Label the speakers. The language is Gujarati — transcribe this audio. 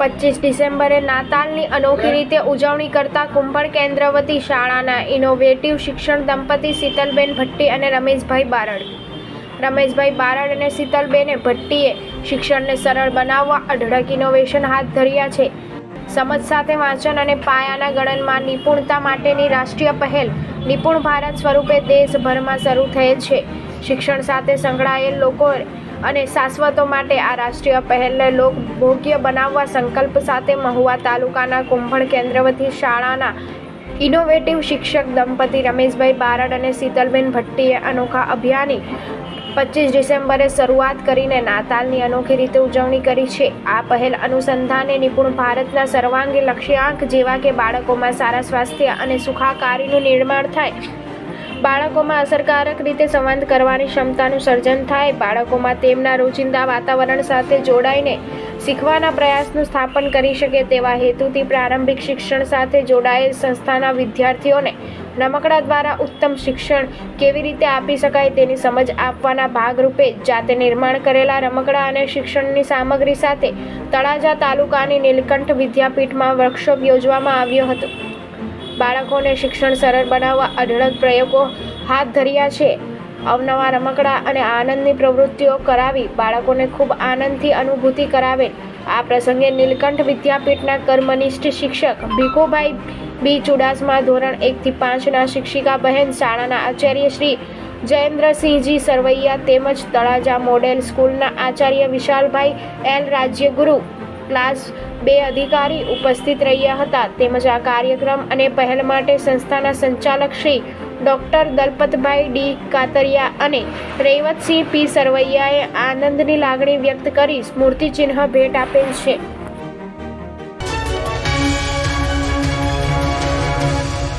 Speaker 1: પચીસ ડિસેમ્બરે નાતાલની અનોખી રીતે ઉજવણી કરતા કુંભળ કેન્દ્રવતી શાળાના ઇનોવેટિવ શિક્ષણ દંપતી શીતલબેન ભટ્ટી અને રમેશભાઈ બારડ. રમેશભાઈ બારડ અને શીતલબેને ભટ્ટીએ શિક્ષણને સરળ બનાવવા અઢળક ઇનોવેશન હાથ ધર્યા છે. સમજ સાથે વાંચન અને પાયાના ગણનમાં નિપુણતા માટેની રાષ્ટ્રીય પહેલ નિપુણ ભારત સ્વરૂપે દેશભરમાં શરૂ થયેલ છે. શિક્ષણ સાથે સંકળાયેલ લોકો અને શાશ્વતો માટે આ રાષ્ટ્રીય પહેલને લોકભોગ્ય બનાવવા સંકલ્પ સાથે મહુવા તાલુકાના કુંભણ કેન્દ્રવતી શાળાના ઇનોવેટિવ શિક્ષક દંપતી રમેશભાઈ બારડ અને શીતલબેન ભટ્ટીએ અનોખા અભિયાની પચીસ ડિસેમ્બરે શરૂઆત કરીને નાતાલની અનોખી રીતે ઉજવણી કરી છે. આ પહેલ અનુસંધાને નિપુણ ભારતના સર્વાંગી લક્ષ્યાંક જેવા કે બાળકોમાં સારા સ્વાસ્થ્ય અને સુખાકારીનું નિર્માણ થાય બાળકોમાં અસરકારક રીતે સંવાદ કરવાની ક્ષમતાનું સર્જન થાય. બાળકોમાં તેમના રોજિંદા વાતાવરણ સાથે જોડાઈને શીખવાના પ્રયાસનું સ્થાપન કરી શકે તેવા હેતુથી પ્રારંભિક શિક્ષણ સાથે જોડાયેલ સંસ્થાના વિદ્યાર્થીઓને રમકડા દ્વારા ઉત્તમ શિક્ષણ કેવી રીતે આપી શકાય તેની સમજ આપવાના ભાગરૂપે જાતે નિર્માણ કરેલા રમકડા અને શિક્ષણની સામગ્રી સાથે તળાજા તાલુકાની નીલકંઠ વિદ્યાપીઠમાં વર્કશોપ યોજવામાં આવ્યો હતો. બાળકોને શિક્ષણ સરળ બનાવવા અઢળક પ્રયોગો હાથ ધર્યા છે. અવનવા રમકડા અને આનંદની પ્રવૃત્તિઓ કરાવી બાળકોને ખૂબ આનંદથી અનુભૂતિ કરાવે. આ પ્રસંગે નીલકંઠ વિદ્યાપીઠના કર્મનિષ્ઠ શિક્ષક ભીખુભાઈ બી ચુડાસમા ધોરણ એકથી પાંચના શિક્ષિકા બહેન શાળાના આચાર્ય શ્રી જયેન્દ્રસિંહજી સરવૈયા તેમજ તળાજા મોડેલ સ્કૂલના આચાર્ય વિશાલભાઈ એલ રાજ્યગુરુ ક્લાસ બે અધિકારી ઉપસ્થિત રહ્યા હતા. તેમજ આ કાર્યક્રમ અને પહેલ માટે સંસ્થાના સંચાલક શ્રી ડૉક્ટર દલપતભાઈ ડી કાતરિયા અને રેવતસિંહ પી સરવૈયાએ આનંદની લાગણી વ્યક્ત કરી સ્મૃતિચિહ્ન ભેટ આપેલ છે.